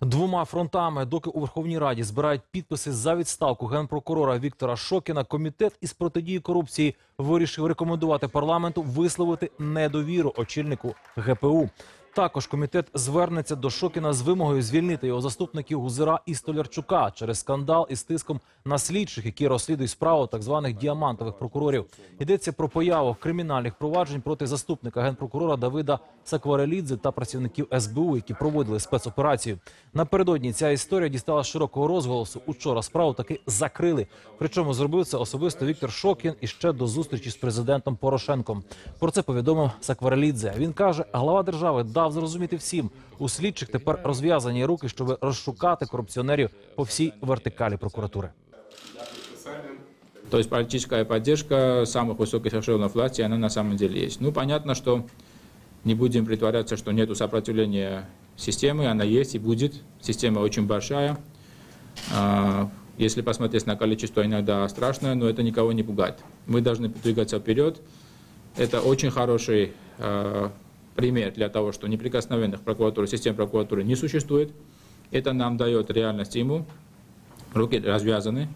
Двома фронтами, доки у Верховній Раді збирають підписи за відставку генпрокурора Віктора Шокіна, комітет із протидії корупції вирішив рекомендувати парламенту висловити недовіру очільнику ГПУ. Також комітет звернеться до Шокіна з вимогою звільнити його заступників Гузера і Столярчука через скандал із тиском на слідчих, які розслідують справу так званих діамантових прокурорів. Йдеться про появу кримінальних проваджень проти заступника генпрокурора Давида Сакварелідзе та працівників СБУ, які проводили спецоперацію. Напередодні ця історія дістала широкого розголосу. Учора справу таки закрили. Причому зробив це особисто Віктор Шокін і ще до зустрічі з президентом Порошенком. Про це повідомив Сакварелідзе. Він каже, глава держави дав зрозуміти всім. У слідчих тепер розв'язані руки, щоб розшукати корупціонерів по всій вертикалі прокуратури. То есть политическая поддержка самых высоких эшелонов власти, она на самом деле есть. Ну, понятно, что не будем притворяться, что нет сопротивления системы, она есть и будет. Система очень большая. А, Если посмотреть на количество, иногда страшное, но это никого не пугает. Мы должны двигаться вперед. Это очень хороший э, пример для того, что неприкосновенных прокуратур, систем прокуратуры не существует. Это нам дает реально стимул. Руки развязаны,